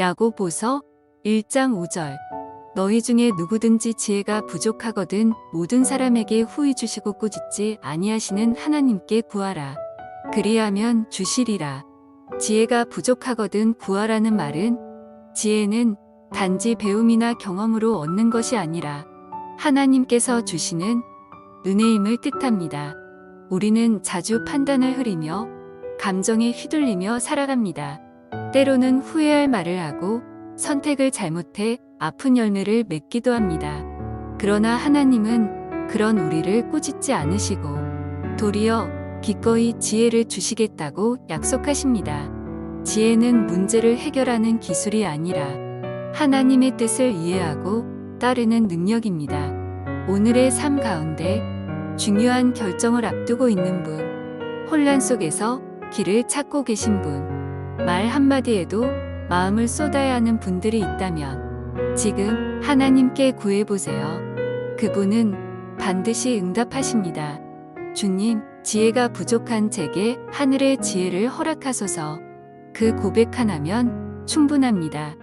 야고보서 1장 5절 너희 중에 누구든지 지혜가 부족하거든 모든 사람에게 후히 주시고 꾸짖지 아니하시는 하나님께 구하라. 그리하면 주시리라. 지혜가 부족하거든 구하라는 말은 지혜는 단지 배움이나 경험으로 얻는 것이 아니라 하나님께서 주시는 은혜임을 뜻합니다. 우리는 자주 판단을 흐리며 감정에 휘둘리며 살아갑니다. 때로는 후회할 말을 하고 선택을 잘못해 아픈 열매를 맺기도 합니다. 그러나 하나님은 그런 우리를 꾸짖지 않으시고 도리어 기꺼이 지혜를 주시겠다고 약속하십니다. 지혜는 문제를 해결하는 기술이 아니라 하나님의 뜻을 이해하고 따르는 능력입니다. 오늘의 삶 가운데 중요한 결정을 앞두고 있는 분, 혼란 속에서 길을 찾고 계신 분, 말 한마디에도 마음을 쏟아야 하는 분들이 있다면 지금 하나님께 구해보세요. 그분은 반드시 응답하십니다. 주님, 지혜가 부족한 제게 하늘의 지혜를 허락하소서 그 고백 하나면 충분합니다.